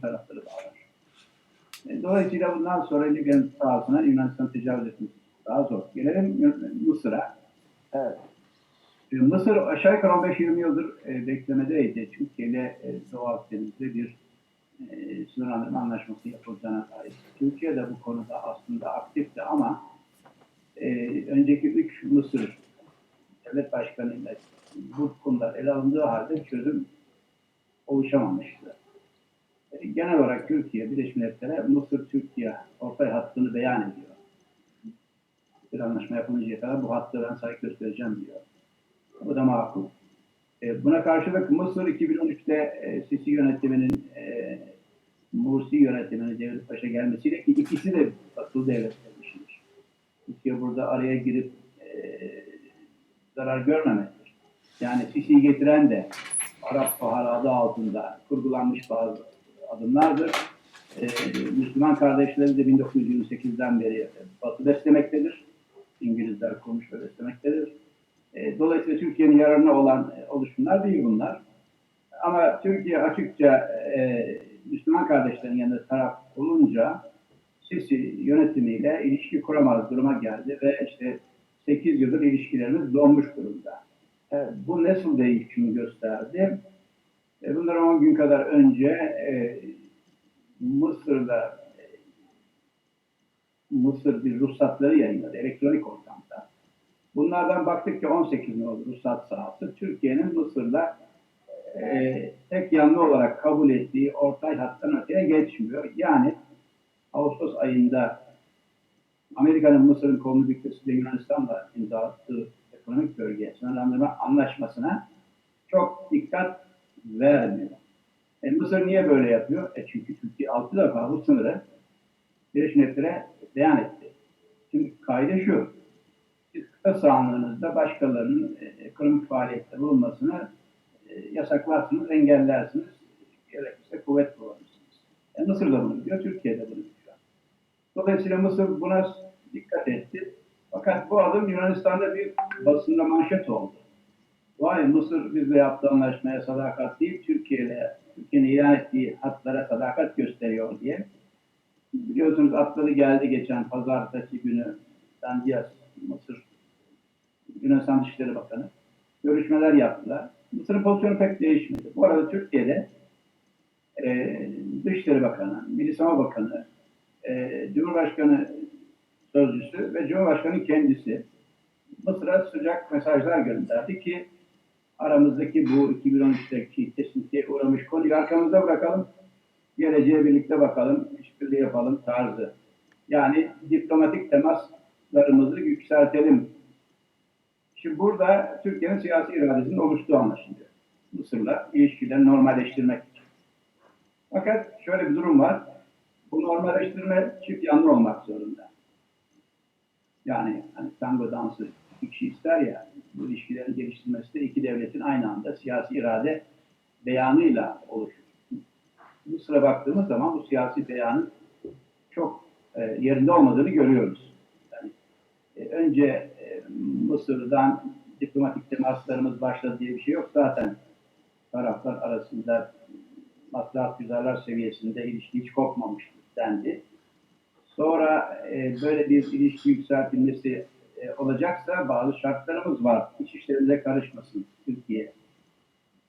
tarafları bağlar. E, Dolayısıyla bundan sonra Libya'nın sahasına Yunanistan tecavüz etmesi daha zor. Gelelim Mısır'a. Evet. E, Mısır aşağı yukarı 15-20 yıldır e, beklemedeydi. Türkiye ile e, Doğu Akdeniz'de bir e, sınırlandırma anlaşması yapılacağına dair. Türkiye de bu konuda aslında aktifti ama e, önceki üç Mısır devlet başkanıyla bu konular ele alındığı halde çözüm oluşamamıştı. Genel olarak Türkiye, Birleşmiş Milletler'e Mısır-Türkiye ortay hattını beyan ediyor. Bir anlaşma yapılıncaya kadar bu hattı ben saygı göstereceğim diyor. Bu da makul. E, buna karşılık Mısır 2013'te e, Sisi yönetiminin e, Mursi yönetiminin Devlet Paşa gelmesiyle ki ikisi de batılı devletlermiştir. Türkiye burada araya girip e, zarar görmemektir. Yani Sisi'yi getiren de Arap Baharı adı altında kurgulanmış bazı adımlardır. E, Müslüman kardeşleri de 1928'den beri Batı beslemektedir. İngilizler kurmuş ve beslemektedir. E, Dolayısıyla Türkiye'nin yararına olan e, oluşumlar değil bunlar. Ama Türkiye açıkça e, Müslüman kardeşlerin yanında taraf olunca Sisi yönetimiyle ilişki kuramaz duruma geldi ve işte 8 yıldır ilişkilerimiz donmuş durumda. Evet. Bu nasıl değişim gösterdi? E, bundan 10 gün kadar önce e, Mısır'da e, Mısır bir ruhsatları yayınladı elektronik ortamda. Bunlardan baktık ki 18 nolu ruhsat sahası Türkiye'nin Mısır'da e, tek yanlı olarak kabul ettiği ortay hattan öteye geçmiyor. Yani Ağustos ayında Amerika'nın Mısır'ın kolunu bükmesiyle Yunanistan'la imzalattığı ekonomik bölge sınırlandırma anlaşmasına çok dikkat vermiyor. E, Mısır niye böyle yapıyor? E çünkü Türkiye altı defa bu sınırı Birleşmiş Milletler'e beyan etti. Şimdi kaydı şu. Siz kıta sahanlığınızda başkalarının e, ekonomik faaliyette bulunmasını e, yasaklarsınız, engellersiniz. Gerekirse kuvvet kullanırsınız. E, Mısır da bunu biliyor, Türkiye de bunu biliyor. Dolayısıyla Mısır buna dikkat etti. Fakat bu adım Yunanistan'da bir basında manşet oldu. Vay Mısır bizle yaptığı anlaşmaya sadakat değil, Türkiye ile Türkiye'nin ilan ettiği hatlara sadakat gösteriyor diye. Biliyorsunuz atları geldi geçen pazartesi günü Dandias, Mısır Yunanistan Dışişleri Bakanı. Görüşmeler yaptılar. Mısır'ın pozisyonu pek değişmedi. Bu arada Türkiye'de e, Dışişleri Bakanı, Milli Savunma Bakanı, e, Cumhurbaşkanı Sözcüsü ve Cumhurbaşkanı kendisi Mısır'a sıcak mesajlar gönderdi ki aramızdaki bu 2013'teki kesintiye uğramış konuyu arkamızda bırakalım. Geleceğe birlikte bakalım, işbirliği yapalım tarzı. Yani diplomatik temaslarımızı yükseltelim. Şimdi burada Türkiye'nin siyasi iradesinin oluştuğu anlaşılıyor. Mısır'la ilişkileri normalleştirmek. Fakat şöyle bir durum var. Bu normalleştirme çift yanlı olmak zorunda. Yani hani tango dansı iki kişi ister ya, bu ilişkilerin geliştirmesi de iki devletin aynı anda siyasi irade beyanıyla oluşur. Mısır'a baktığımız zaman bu siyasi beyanın çok e, yerinde olmadığını görüyoruz. Yani, e, önce e, Mısır'dan diplomatik temaslarımız başladı diye bir şey yok. Zaten taraflar arasında maslahat güzarlar seviyesinde ilişki hiç kopmamıştı dendi. Sonra e, böyle bir ilişki yükseltilmesi e, olacaksa bazı şartlarımız var. İç işlerimize karışmasın Türkiye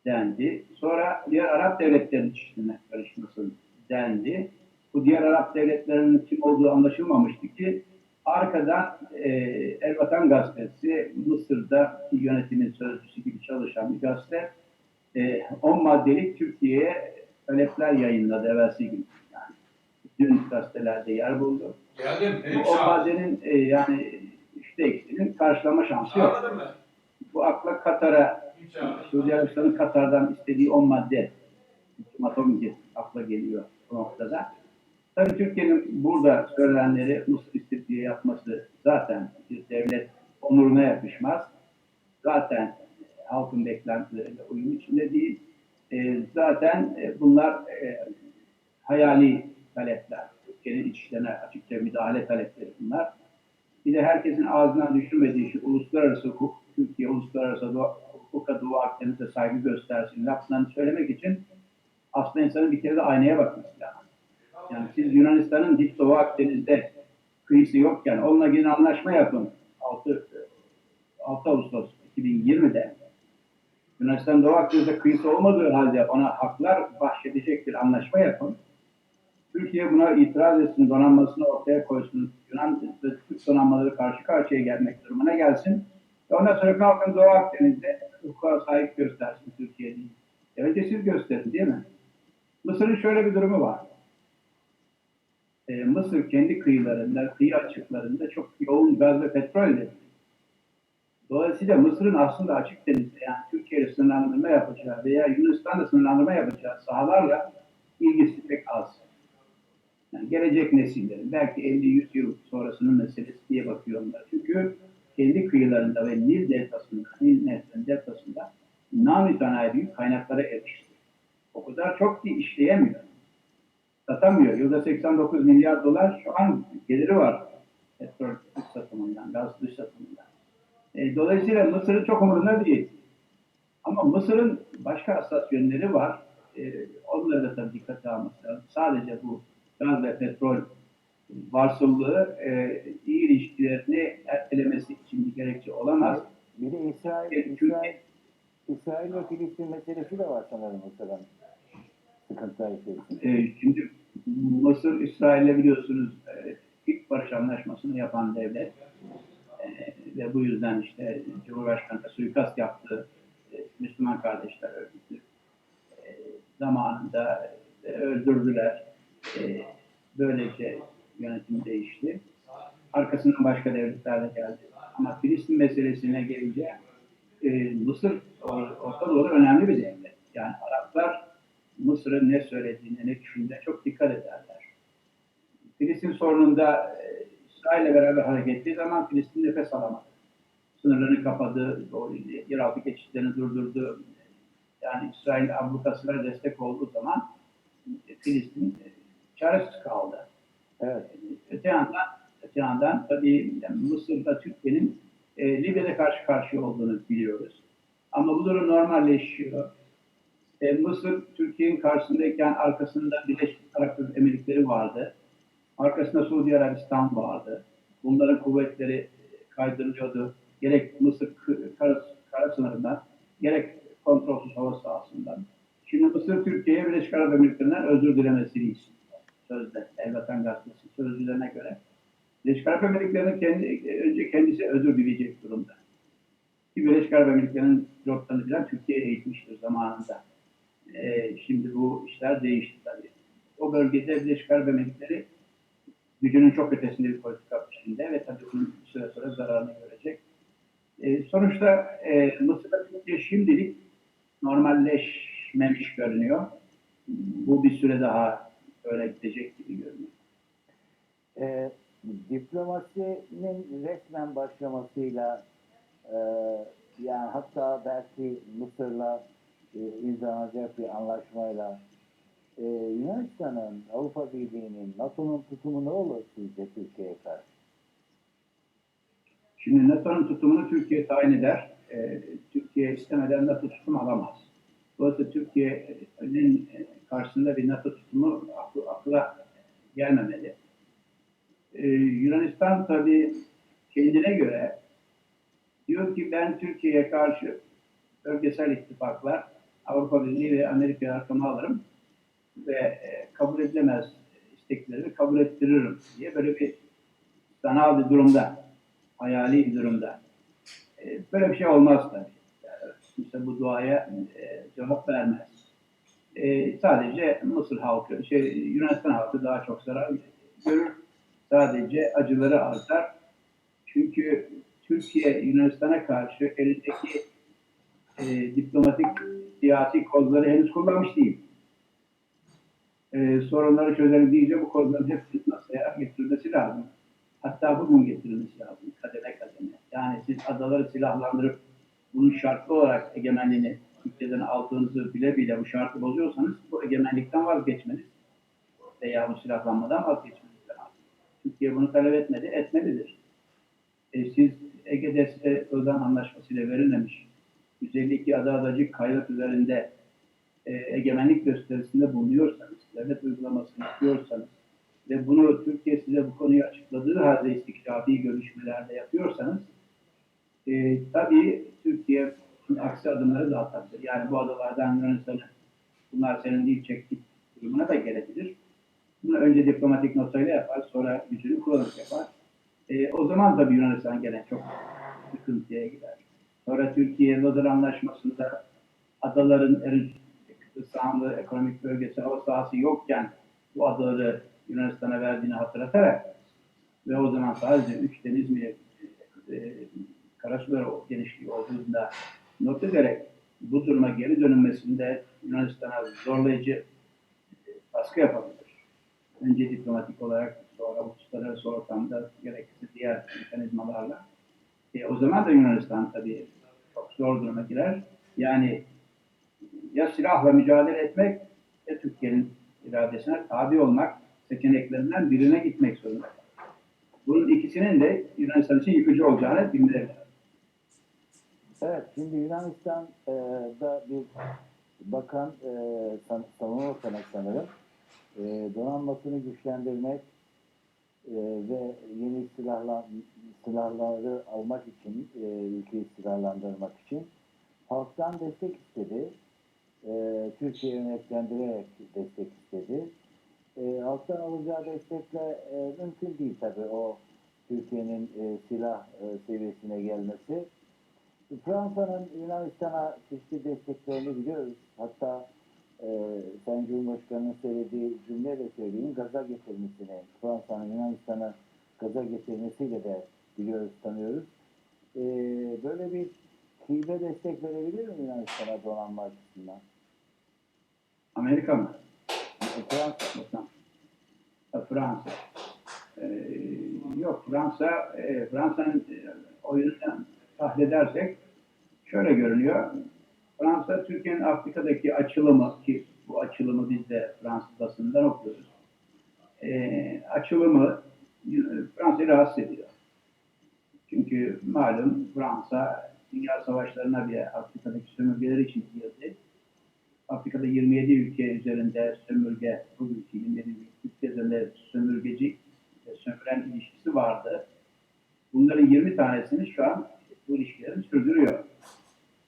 dendi. Sonra diğer Arap devletlerinin iç işlerine karışmasın dendi. Bu diğer Arap devletlerinin kim olduğu anlaşılmamıştı ki arkadan e, El Vatan Gazetesi Mısır'da yönetimin sözcüsü gibi çalışan bir gazete e, 10 maddelik Türkiye'ye talepler yayınladı evvelsi gün. Yani dün gazetelerde yer buldu. Geldim. Bu o maddenin e, yani karşılama şansı yok. Bu akla Katar'a. Suudi Arabistan'ın Katar'dan istediği 10 madde gibi akla geliyor bu noktada. Tabii Türkiye'nin burada söylenenleri Mısır istediği yapması zaten bir devlet onuruna yakışmaz. Zaten halkın beklentileriyle uyum içinde değil. E, zaten e, bunlar e, hayali talepler. Türkiye'nin iç işlerine açıkça müdahale talepleri bunlar. Bir de herkesin ağzından düşürmediği şu uluslararası hukuk, Türkiye uluslararası hukuka Doğu Akdeniz'de saygı göstersin laflarını söylemek için Aslında insanın bir kere de aynaya bakması lazım. Yani siz Yunanistan'ın dik Doğu Akdeniz'de kıyısı yokken onunla yine anlaşma yapın. 6, 6 Ağustos 2020'de Yunanistan Doğu Akdeniz'de kıyısı olmadığı halde ona haklar bahşedecek bir anlaşma yapın. Türkiye buna itiraz etsin, donanmasını ortaya koysun. Yunan ve Türk donanmaları karşı karşıya gelmek durumuna gelsin. Ve ondan sonra kalkın Doğu Akdeniz'de hukuka sahip göstersin Türkiye değil. Önce siz gösterin değil mi? Mısır'ın şöyle bir durumu var. Ee, Mısır kendi kıyılarında, kıyı açıklarında çok yoğun gaz ve petrol üretiyor. Dolayısıyla Mısır'ın aslında açık denizde yani Türkiye sınırlandırma yapacağı veya Yunanistan'la sınırlandırma yapacağı sahalarla ilgisi pek az. Yani gelecek nesillerin belki 50-100 yıl sonrasının meselesi diye bakıyorum ben. Çünkü kendi kıyılarında ve Nil deltasında, Nil Nehri'nin deltasında namütenayi büyük kaynaklara erişti. O kadar çok ki işleyemiyor. Satamıyor. Yılda 89 milyar dolar şu an geliri var. Petrol dış satımından, gaz dış satımından. E, dolayısıyla Mısır'ın çok umurunda değil. Ama Mısır'ın başka hassas yönleri var. E, onları da tabii dikkate alması lazım. Sadece bu gaz ve petrol varsıllığı e, iyi ilişkilerini ertelemesi için bir gerekçe olamaz. Bir de İsrail, Evet, çünkü- İsrail, İsrail ve Filistin meselesi de var sanırım Mısır'ın sıkıntılar içerisinde. E, şimdi Mısır, İsrail'le biliyorsunuz e, ilk barış anlaşmasını yapan devlet E, ve bu yüzden işte Cumhurbaşkanı suikast yaptı. E, Müslüman Kardeşler Örgütü e, zamanında e, öldürdüler. E, böylece yönetim değişti. Arkasından başka devletler de geldi. Ama Filistin meselesine gelince e, Mısır Or- Orta Doğu'da önemli bir devlet. Yani Araplar Mısır'ın ne söylediğine, ne düşündüğüne çok dikkat ederler. Filistin sorununda e, İsrail'le beraber hareket ettiği zaman Filistin nefes alamadı. Sınırlarını kapadı, yeraltı geçişlerini durdurdu. Yani İsrail ablukasına destek olduğu zaman e, Filistin e, çaresiz kaldı. Evet. Öte yandan, öte yandan tabii Mısır'da Türkiye'nin e, Libya'da karşı karşıya olduğunu biliyoruz. Ama bu durum normalleşiyor. E, Mısır Türkiye'nin karşısındayken arkasında Birleşik Arap Emirlikleri vardı. Arkasında Suudi Arabistan vardı. Bunların kuvvetleri kaydırılıyordu. Gerek Mısır kara, kara sınırından, gerek kontrolsüz hava sahasından. Şimdi Mısır Türkiye'ye Birleşik Arap Emirlikleri'nden özür dilemesini istiyor. Sözde, Elbatan Gazetesi sözlülerine göre. Birleşik Arap kendi, önce kendisi özür dileyecek durumda. Ki Birleşik Arap Emirlikleri'nin pilotlarını bilen Türkiye eğitmiştir zamanında. Ee, şimdi bu işler değişti tabii. O bölgede Birleşik Arap Emirlikleri gücünün çok ötesinde bir politika peşinde ve tabii bunun bir süre sonra zararını görecek. Ee, sonuçta e, Mısır'da Türkiye şimdilik normalleşmemiş görünüyor. Bu bir süre daha öyle gidecek gibi görünüyor. Ee, diplomasinin resmen başlamasıyla e, yani hatta belki Mısır'la e, imzalanacak bir anlaşmayla e, Yunanistan'ın, Avrupa Birliği'nin, NATO'nun tutumu ne olur sizce Türkiye'ye karşı? Şimdi NATO'nun tutumunu Türkiye tayin eder. Ee, Türkiye istemeden NATO tutum alamaz. Dolayısıyla Türkiye'nin e, karşısında bir NATO tutumu aklı, akla gelmemeli. Ee, Yunanistan tabii kendine göre diyor ki ben Türkiye'ye karşı bölgesel ittifaklar Avrupa Birliği ve Amerika'yı arkama alırım ve e, kabul edilemez istekleri kabul ettiririm diye böyle bir sanal bir durumda, hayali bir durumda. E, böyle bir şey olmaz tabii. Kimse bu duaya e, cevap vermez. E, sadece Mısır halkı, şey, Yunanistan halkı daha çok zarar görür. Sadece acıları artar. Çünkü Türkiye Yunanistan'a karşı elindeki e, diplomatik siyasi kozları henüz kullanmış değil. E, sorunları çözelim deyince bu kozların hepsini masaya getirilmesi lazım. Hatta bugün getirilmesi lazım kademe kademe. Yani siz adaları silahlandırıp bunun şartlı olarak egemenliğini Türkiye'den aldığınızı bile bile bu şartı bozuyorsanız bu egemenlikten vazgeçmeniz veya bu silahlanmadan vazgeçmeniz lazım. Türkiye bunu talep etmedi, etmelidir. E, siz Ege'de size Özen Anlaşması ile verilmemiş 152 ada adacık kayalık üzerinde e, egemenlik gösterisinde bulunuyorsanız, devlet uygulamasını istiyorsanız ve bunu Türkiye size bu konuyu açıkladığı halde istikrabi görüşmelerde yapıyorsanız e, tabii Türkiye aksi adımları da atabilir. Yani bu adalardan Yunanistan'ı bunlar senin değil çektik durumuna da gelebilir. Bunu önce diplomatik notayla yapar, sonra gücünü kullanarak yapar. E, o zaman da Yunanistan gene çok sıkıntıya gider. Sonra Türkiye Lodar Anlaşması'nda adaların en sahanlı ekonomik bölgesi hava sahası yokken bu adaları Yunanistan'a verdiğini hatırlatarak ve o zaman sadece üç deniz mi e, karasular genişliği olduğunda not ederek bu duruma geri dönülmesinde Yunanistan'a zorlayıcı e, baskı yapabilir. Önce diplomatik olarak sonra uluslararası ortamda gerekirse diğer mekanizmalarla. E, o zaman da Yunanistan tabii çok zor duruma girer. Yani ya silahla mücadele etmek ya Türkiye'nin iradesine tabi olmak seçeneklerinden birine gitmek zorunda. Bunun ikisinin de Yunanistan için yıkıcı olacağını bilmeleri. Evet, şimdi Yunanistan'da bir bakan, e, savunma bakanı sanırım, e, donanmasını güçlendirmek e, ve yeni silahla, silahları almak için, e, ülkeyi silahlandırmak için halktan destek istedi. E, Türkiye'yi yönetlendirerek destek istedi. E, halktan alacağı destekle e, mümkün değil tabii o Türkiye'nin e, silah e, seviyesine gelmesi. Fransa'nın Yunanistan'a çeşitli desteklerini biliyoruz. Hatta e, Sayın Cumhurbaşkanı'nın söylediği cümleyle söyleyeyim, gaza getirmesini, Fransa'nın Yunanistan'a gaza getirmesiyle de biliyoruz, tanıyoruz. E, böyle bir hibe destek verebilir mi Yunanistan'a donanma açısından? Amerika mı? E, Fransa. Bakan. Ha, Fransa. Ee, yok Fransa, e, Fransa'nın e, oyunundan tahledersek şöyle görünüyor. Fransa Türkiye'nin Afrika'daki açılımı ki bu açılımı biz de Fransız basından okuyoruz. Ee, açılımı e, Fransa'yı rahatsız ediyor. Çünkü malum Fransa dünya savaşlarına bile Afrika'daki sömürgeler için girdi. Afrika'da 27 ülke üzerinde sömürge, bugünkü 27 ülke üzerinde sömürgeci ve sömüren ilişkisi vardı. Bunların 20 tanesini şu an bu ilişkilerini sürdürüyor.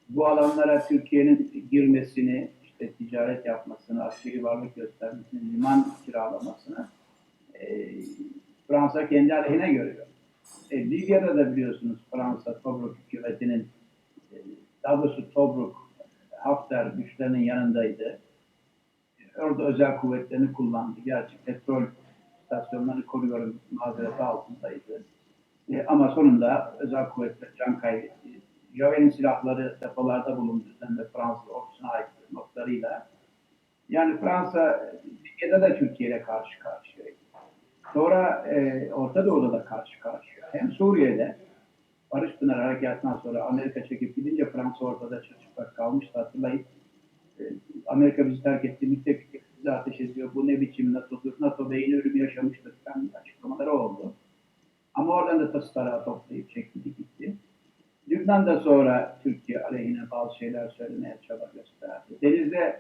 Bu alanlara Türkiye'nin girmesini, işte ticaret yapmasını, askeri varlık göstermesini, liman kiralamasını e, Fransa kendi aleyhine görüyor. E, Libya'da da biliyorsunuz Fransa Tobruk hükümetinin e, daha doğrusu Tobruk Hafter güçlerinin yanındaydı. Orada özel kuvvetlerini kullandı. Gerçi petrol istasyonlarını koruyorum mazereti altındaydı. E, ama sonunda özel kuvvetler can kaybetti. Javelin silahları depolarda bulundu. Sen de Fransız ordusuna ait notlarıyla. Yani Fransa Libya'da da Türkiye ile karşı karşıya. Sonra e, Orta Doğu'da da karşı karşıya. Hem Suriye'de Barış Pınar Harekatı'ndan sonra Amerika çekip gidince Fransa ortada çırçıplak kalmıştı hatırlayın. E, Amerika bizi terk etti, müttefik bizi ateş ediyor. Bu ne biçim NATO'dur? NATO beyin ölümü yaşamıştır. Yani açıklamaları oldu. Ama oradan da tası toplayıp çekti gitti. Lübnan'da sonra Türkiye aleyhine bazı şeyler söylemeye çaba gösterdi. Denizde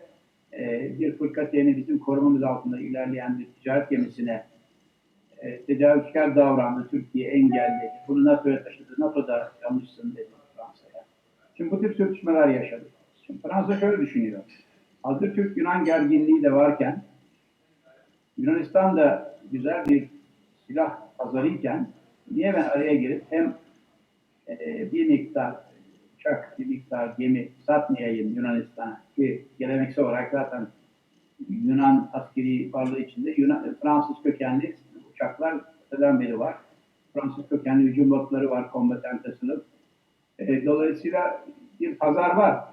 e, bir fırkateyni bizim korumamız altında ilerleyen bir ticaret gemisine e, tecavüzkar davrandı, Türkiye engelledi. Bunu NATO'ya taşıdı, NATO'da yanlışsın dedi Fransa'ya. Şimdi bu tip sürtüşmeler yaşadık. Şimdi Fransa şöyle düşünüyor. Hazır Türk-Yunan gerginliği de varken Yunanistan da güzel bir silah pazarıyken niye ben araya girip hem e, bir miktar uçak, bir miktar gemi satmayayım Yunanistan'a ki geleneksel olarak zaten Yunan askeri varlığı içinde Yunan, Fransız kökenli uçaklar öteden beri var. Fransız kökenli hücum botları var, kombatante sınıf. E, dolayısıyla bir pazar var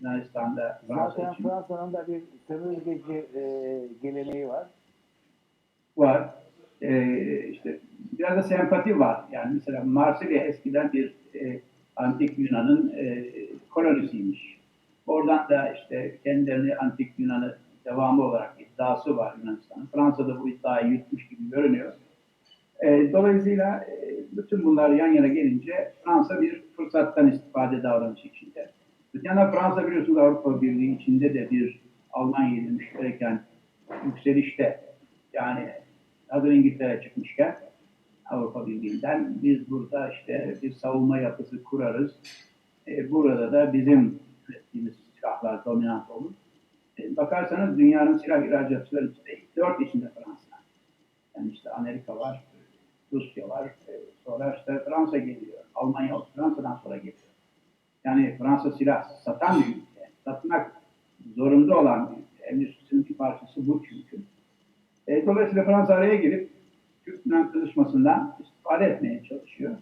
Yunanistan'da Fransa Zaten. Fransa'nın da bir sömürgeci e, geleneği var. var. Ee, işte biraz da sempati var. Yani mesela Marsilya eskiden bir e, antik Yunan'ın e, kolonisiymiş. Oradan da işte kendilerini antik Yunan'ı devamı olarak iddiası var Yunanistan'ın. Fransa'da bu iddiayı yutmuş gibi görünüyor. E, dolayısıyla e, bütün bunlar yan yana gelince Fransa bir fırsattan istifade davranışı içinde. Yandan Fransa biliyorsunuz Avrupa Birliği içinde de bir Almanya'ya inmiş gereken yükselişte yani hazır İngiltere çıkmışken Avrupa Birliği'nden biz burada işte bir savunma yapısı kurarız. E, burada da bizim ürettiğimiz silahlar dominant olur. E, bakarsanız dünyanın silah ihracatçıları ilk dört içinde Fransa. Yani işte Amerika var, Rusya var, e, sonra işte Fransa geliyor. Almanya Fransa'dan sonra geliyor. Yani Fransa silah satan bir ülke. Satmak zorunda olan bir ülke. Endüstrisinin bir parçası bu çünkü. E, dolayısıyla Fransa araya girip Türk-Yunan kızışmasından istifade etmeye çalışıyor.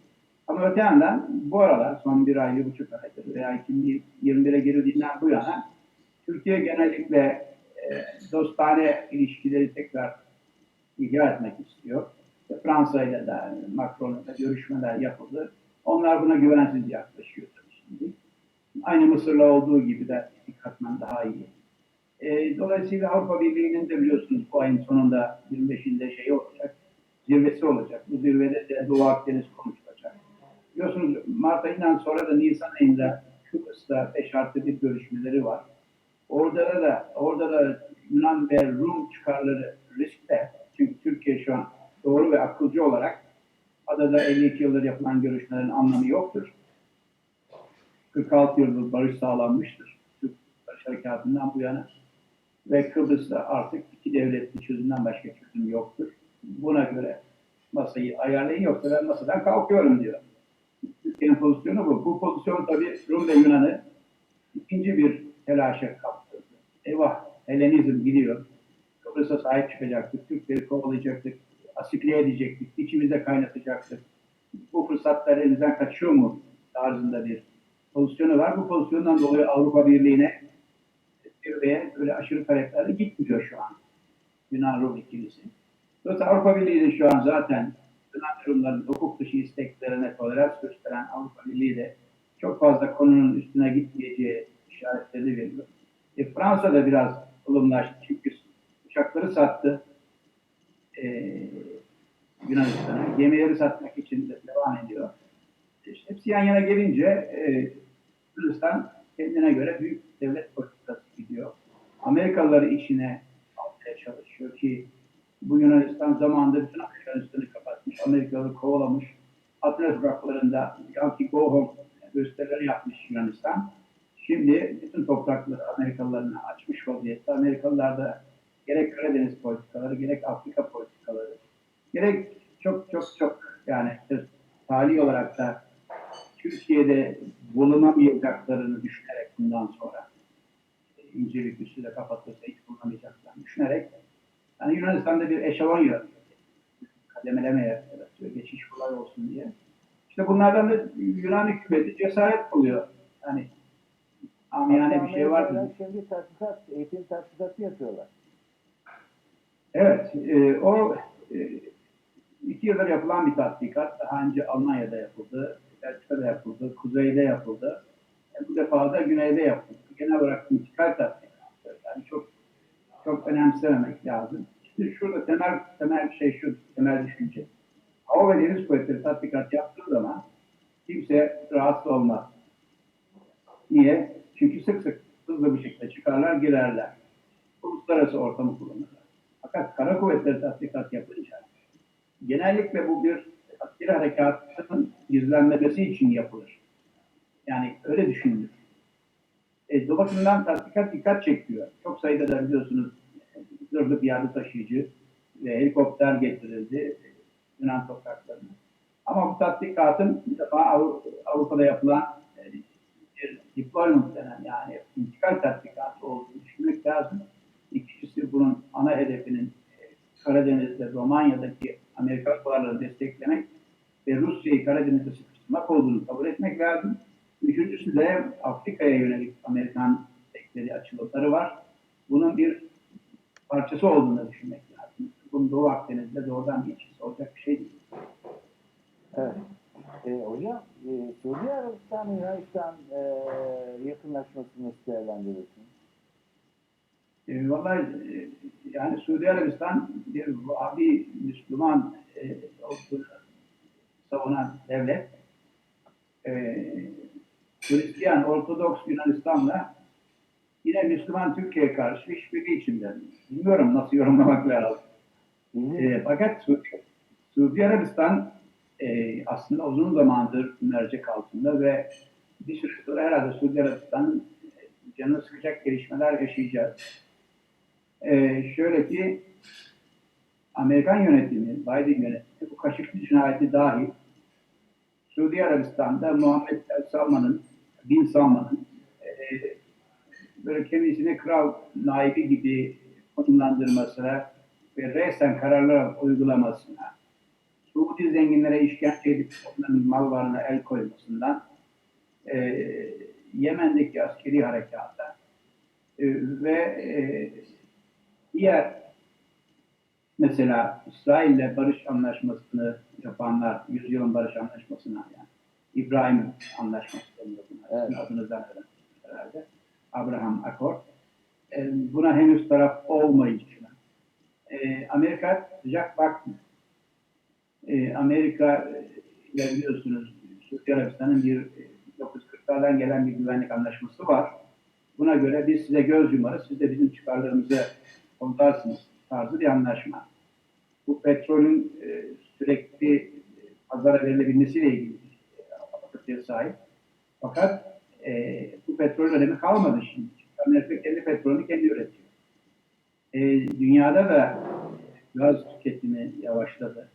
Ama öte yandan bu aralar son bir ay, bir buçuk aydır veya 2021'e girildiğinden bu yana Türkiye genellikle e, dostane ilişkileri tekrar ihya etmek istiyor. İşte Fransa ile de Macron'la da görüşmeler yapıldı. Onlar buna güvensiz yaklaşıyor tabii şimdi. Aynı Mısır'la olduğu gibi de bir katman daha iyi. E, dolayısıyla Avrupa Birliği'nin de biliyorsunuz bu ayın sonunda 25'inde şey olacak, zirvesi olacak. Bu zirvede de Doğu Akdeniz konuşulacak. Biliyorsunuz Mart ayından sonra da Nisan ayında Kıbrıs'ta 5 artı bir görüşmeleri var. Orada da orada da Yunan ve Rum çıkarları riskte. Çünkü Türkiye şu an doğru ve akılcı olarak adada 52 yıldır yapılan görüşmelerin anlamı yoktur. 46 yıldır barış sağlanmıştır. Türk Barış Harekatı'ndan bu yana. Ve Kıbrıs'ta artık iki devletli çözümden başka çözüm yoktur. Buna göre masayı ayarlayın yoksa ben masadan kalkıyorum diyor. Türkiye'nin pozisyonu bu. Bu pozisyon tabii Rum ve Yunan'ı ikinci bir telaşa kaptırdı. Eyvah Helenizm gidiyor. Kıbrıs'a sahip çıkacaktık. Türkleri kovalayacaktık. Asimile edecektik. içimizde kaynatacaktık. Bu fırsatlar elimizden kaçıyor mu tarzında bir pozisyonu var. Bu pozisyondan dolayı Avrupa Birliği'ne zirveye öyle aşırı taleplerle gitmiyor şu an. Yunan-Rum ikilisi. Dolayısıyla Avrupa Birliği de şu an zaten Yunan Rumların hukuk dışı isteklerine tolerans gösteren Avrupa Birliği de çok fazla konunun üstüne gitmeyeceği işaretleri veriyor. E, Fransa da biraz ılımlaştı çünkü uçakları sattı e, Yunanistan'a. Gemileri satmak için de devam ediyor. İşte hepsi yan yana gelince e, Yunanistan kendine göre büyük devlet politikası gidiyor. Amerikalıları içine almaya çalışıyor ki bu Yunanistan zamanında bütün Yunanistan'ı kapatmış. Amerikalıları kovalamış. Atina sokaklarında Yankee Go Home gösterileri yapmış Yunanistan. Şimdi bütün toprakları Amerikalılarına açmış vaziyette. Amerikalılar da gerek Karadeniz politikaları, gerek Afrika politikaları, gerek çok çok çok yani tali olarak da Türkiye'de bulunamayacaklarını düşünerek bundan sonra incelik üstüyle kapatırsa hiç bulunamayacaklarını düşünerek yani Yunanistan'da bir eşalon yaratıyor. Kademeleme yaratıyor. Geçiş kolay olsun diye. İşte bunlardan da Yunan hükümeti cesaret buluyor. Yani amiyane bir şey var. Amerikalılar Şimdi tatbikat, eğitim tatbikatı yapıyorlar. Evet, e, o e, iki yıldır yapılan bir tatbikat. Daha önce Almanya'da yapıldı, Belçika'da yapıldı, Kuzey'de yapıldı. Bu defa da Güney'de yapıldı. Genel olarak müzikal tatbikatı. Yani çok çok önemsememek lazım. Şimdi şurada temel temel şey şu, temel düşünce. Hava ve deniz kuvvetleri tatbikat yaptığı zaman kimse rahatsız olmaz. Niye? Çünkü sık sık hızlı bir şekilde çıkarlar, girerler. Uluslararası ortamı kullanırlar. Fakat kara kuvvetleri tatbikat yapınca genellikle bu bir askeri harekatının izlenmesi için yapılır. Yani öyle düşünülür. E, bakımdan tatbikat dikkat çekiyor. Çok sayıda da biliyorsunuz zırhlı piyade taşıyıcı ve helikopter getirildi Yunan topraklarına. Ama bu tatbikatın bir defa Avru- Avrupa'da yapılan e, bir deployment denen yani intikal tatbikatı olduğunu düşünmek lazım. İkincisi bunun ana hedefinin e, Karadeniz'de, Romanya'daki Amerikan varlığını desteklemek ve Rusya'yı Karadeniz'de sıkıştırmak olduğunu kabul etmek lazım. Üçüncüsü de Afrika'ya yönelik Amerikan destekleri açılımları var. Bunun bir parçası olduğunu düşünmek lazım. Bunun Doğu Akdeniz'de doğrudan bir ilişkisi olacak bir şey değil. Evet. E, hocam, e, Suudi Arabistan, Yunanistan e, yakınlaşmasını nasıl değerlendirirsin? E, vallahi e, yani Suudi Arabistan bir Vahabi Müslüman e, olduğunu savunan devlet. E, Hristiyan Ortodoks Yunanistan'la yine Müslüman Türkiye'ye karşı işbirliği içinde. Bilmiyorum nasıl yorumlamak lazım. E, fakat Su- Suudi Arabistan e, aslında uzun zamandır mercek altında ve bir süre sonra herhalde Suudi Arabistan'ın e, canını sıkacak gelişmeler yaşayacağız. E, şöyle ki Amerikan yönetimi, Biden yönetimi bu Kaşıklı cinayeti dahil Suudi Arabistan'da Muhammed El Salman'ın, Bin Salman'ın e, böyle kendisini kral naibi gibi konumlandırmasına ve resen kararlar uygulamasına, Suudi zenginlere işkence edip onların mal varlığına el koymasından, e, Yemen'deki askeri harekata e, ve e, diğer mesela İsrail'le barış anlaşmasını yapanlar, yüzyılın barış anlaşmasına yani İbrahim anlaşması deniyor buna. Evet. Adını zannederim herhalde. Abraham Accord. E, buna henüz taraf olmayışına. E, Amerika sıcak bakmıyor. E, Amerika e, ile biliyorsunuz Suudi Arabistan'ın bir e, 1940'lardan gelen bir güvenlik anlaşması var. Buna göre biz size göz yumarız, siz de bizim çıkarlarımızı kollarsınız tarzı bir anlaşma. Bu petrolün e, sürekli e, pazara verilebilmesiyle ilgili bir e, sahip. Fakat e, bu petrol önemi kalmadı şimdi. Amerika kendi petrolünü kendi üretiyor. E, dünyada da gaz tüketimi yavaşladı.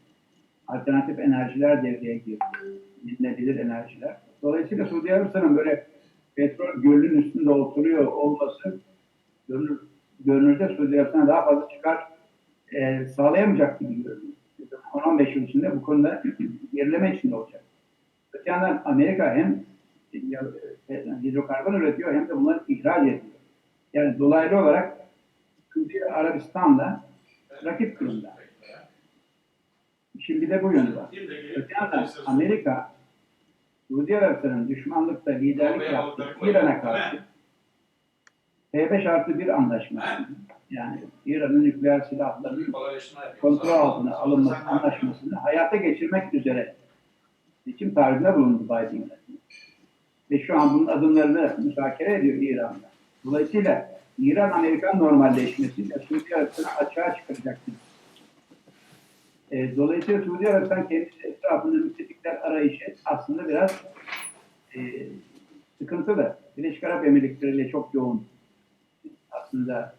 Alternatif enerjiler devreye girdi. Yenilebilir enerjiler. Dolayısıyla Suudi Arabistan'ın böyle petrol gölünün üstünde oturuyor olması görünür, görünürde Suudi Arabistan'a daha fazla çıkar e, sağlayamayacak gibi görünüyor. 10-15 yıl içinde bu konuda gerileme içinde olacak. Öte yandan Amerika hem e, hidrokarbon üretiyor hem de bunları ihraç ediyor. Yani dolaylı olarak Suudi Arabistan'la rakip durumda. Şimdi de bu var. Öte yandan Amerika Suudi Arabistan'ın düşmanlıkta liderlik yaptığı İran'a karşı T5 artı bir anlaşması yani İran'ın nükleer silahlarının kontrol altına alınması anlaşmasını hayata geçirmek üzere seçim tarihinde bulundu Biden yönetimi. Ve şu an bunun adımlarını müzakere ediyor İran'da. Dolayısıyla İran-Amerikan normalleşmesiyle Suudi Arabistan'ı açığa çıkaracaktır. E, dolayısıyla Suudi Arabistan kendisi etrafında müttefikler arayışı aslında biraz e, sıkıntılı. Birleşik Arap Emirlikleri ile çok yoğun aslında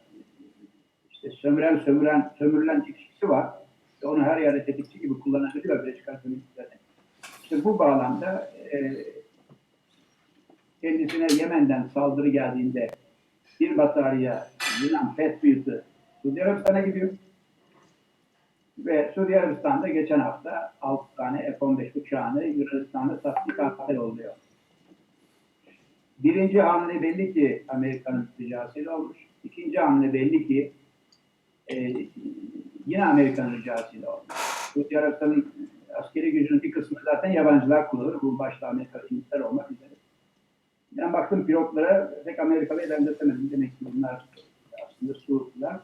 işte sömüren sömüren sömürülen ilişkisi var. Ve onu her yerde tetikçi gibi kullanabiliyor Birleşik Arap Emirlikleri. İşte bu bağlamda e, kendisine Yemen'den saldırı geldiğinde bir batarya Yunan Patriot'ı Suudi Arabistan'a gidiyor. Ve Suudi Arabistan'da geçen hafta 6 tane F-15 uçağını Yunanistan'da tatbikat oluyor. Birinci hamle belli ki Amerika'nın ricasıyla olmuş. İkinci hamle belli ki e, yine Amerika'nın ricasıyla olmuş. Suudi Arabistan'ın askeri gücünün bir kısmı zaten yabancılar kullanır. Bu başta Amerika, İngiltere olmak üzere. Ben baktım pilotlara pek Amerikalı'yı benzetemedim. Demek ki bunlar aslında Suudlular.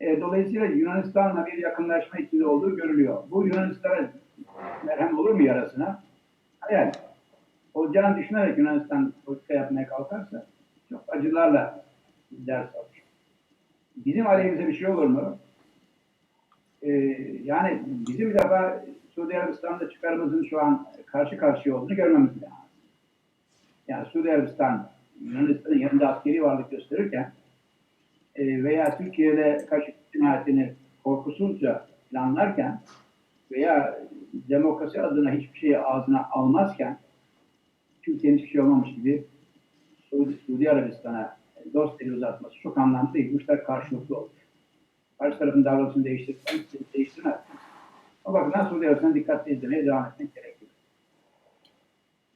E, dolayısıyla Yunanistan'la bir yakınlaşma içinde olduğu görülüyor. Bu Yunanistan'a merhem olur mu yarasına? Hayal. Olacağını düşünerek Yunanistan politika yapmaya kalkarsa çok acılarla ders alır. Bizim aleyhimize bir şey olur mu? Ee, yani bizim defa Suudi Arabistan'da çıkarımızın şu an karşı karşıya olduğunu görmemiz lazım. Yani Suudi Arabistan Yunanistan'ın yanında askeri varlık gösterirken e, veya Türkiye'de Kaşık cinayetini korkusuzca planlarken veya demokrasi adına hiçbir şeyi ağzına almazken Türkiye'nin hiçbir şey olmamış gibi Suudi, Suudi Arabistan'a dost eli uzatması çok anlamlı değil. Bu işler karşılıklı olur. Karşı tarafın davranışını değiştirsen değiştirmez. O bakımdan Suudi Arabistan'a dikkatli izlemeye devam etmek gerekiyor.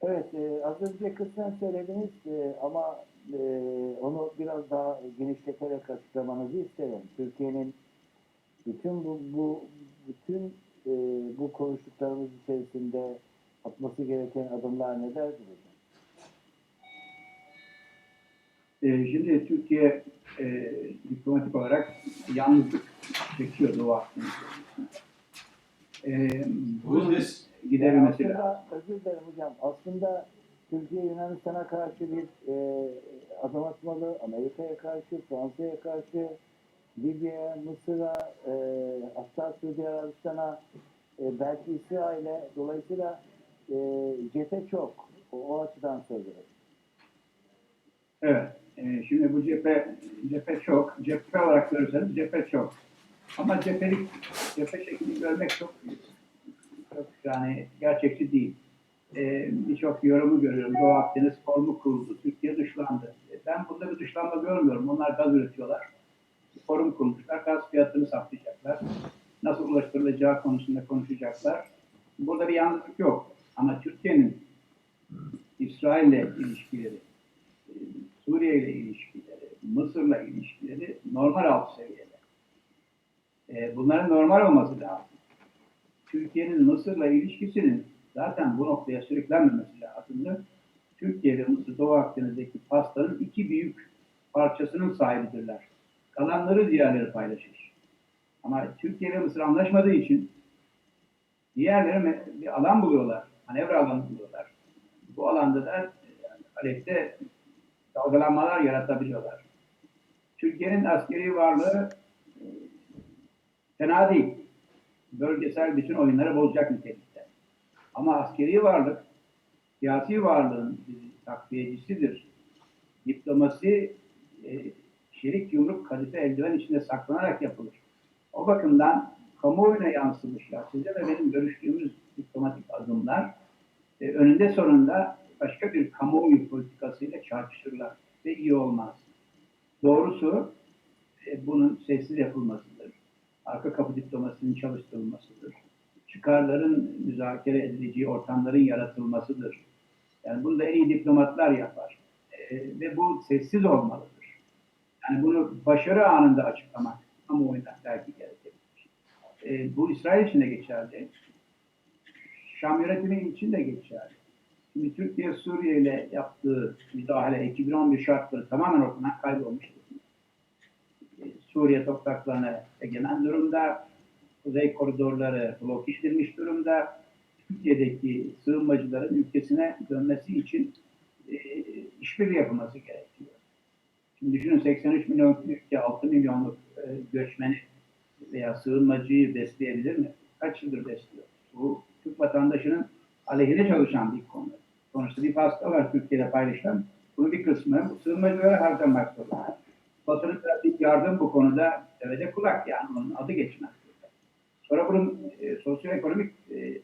Evet, e, az önce kısmen söylediniz e, ama e, onu biraz daha genişleterek açıklamanızı isterim. Türkiye'nin bütün bu, bu bütün e, bu konuştuklarımız içerisinde atması gereken adımlar nelerdir hocam? Ee, şimdi Türkiye e, diplomatik olarak yalnızlık çekiyor Doğu Akdeniz. E, bunun giderilmesi lazım. Aslında, özür dilerim hocam. Aslında Türkiye Yunanistan'a karşı bir e, adım atmalı, Amerika'ya karşı, Fransa'ya karşı, Libya'ya, Mısır'a, e, hatta Suudi Arabistan'a, e, belki İsrail'e. Dolayısıyla e, cephe çok. O, o açıdan söylüyorum. Evet. Ee, şimdi bu cephe cephe çok. Cephe olarak görürseniz cephe çok. Ama cephelik cephe şeklini görmek çok çok yani gerçekçi değil. Ee, Birçok yorumu görüyorum. Doğu Akdeniz forumu kuruldu. Türkiye dışlandı. Ee, Ben burada bir dışlanma görmüyorum. Onlar gaz üretiyorlar. Forum kurmuşlar. Gaz fiyatını saptayacaklar. Nasıl ulaştırılacağı konusunda konuşacaklar. Burada bir yalnızlık yok. Ama Türkiye'nin İsrail'le ilişkileri, e, Suriye ile ilişkileri, Mısır'la ilişkileri normal alt seviyede. E, Bunların normal olması lazım. Türkiye'nin Mısır'la ilişkisinin zaten bu noktaya sürüklenmemesi lazımdı. Türkiye ve Mısır Doğu Akdeniz'deki pastanın iki büyük parçasının sahibidirler. Kalanları diğerleri paylaşır. Ama Türkiye ve Mısır anlaşmadığı için diğerleri bir alan buluyorlar. Manevra alanı buluyorlar. Bu alanda da e, Halep'te dalgalanmalar yaratabiliyorlar. Türkiye'nin askeri varlığı e, fena değil. Bölgesel bütün oyunları bozacak nitelikte. Ama askeri varlık siyasi varlığın takviyecisidir. Diplomasi e, çelik yumruk kadife eldiven içinde saklanarak yapılır. O bakımdan kamuoyuna yansımışlar. Size ve benim görüştüğümüz diplomatik adımlar e, önünde sonunda başka bir kamuoyu politikasıyla çarpışırlar ve iyi olmaz. Doğrusu e, bunun sessiz yapılmasıdır. Arka kapı diplomasinin çalıştırılmasıdır. Çıkarların müzakere edileceği ortamların yaratılmasıdır. Yani bunu da en iyi diplomatlar yapar. E, ve bu sessiz olmalıdır. Yani bunu başarı anında açıklamak kamuoyuna belki gerekebilir. E, bu İsrail için de geçerli. Şam yönetimi için de geçerli. Şimdi Türkiye Suriye ile yaptığı müdahale 2011 şartları tamamen ortadan kaybolmuş. Ee, Suriye topraklarına egemen durumda. Kuzey koridorları blok edilmiş durumda. Türkiye'deki sığınmacıların ülkesine dönmesi için e, işbirliği yapılması gerekiyor. Şimdi düşünün 83 milyon ülke 6 milyonluk e, göçmeni veya sığınmacıyı besleyebilir mi? Kaç yıldır besliyor? Bu Türk vatandaşının aleyhine çalışan bir konu. Sonuçta bir pasta var Türkiye'de paylaşılan. Bunun bir kısmı sığınmacılara harcamak zorunda. Batı'nın verdiği yardım bu konuda devede kulak yani onun adı geçmez. Sonra bunun e, sosyoekonomik e,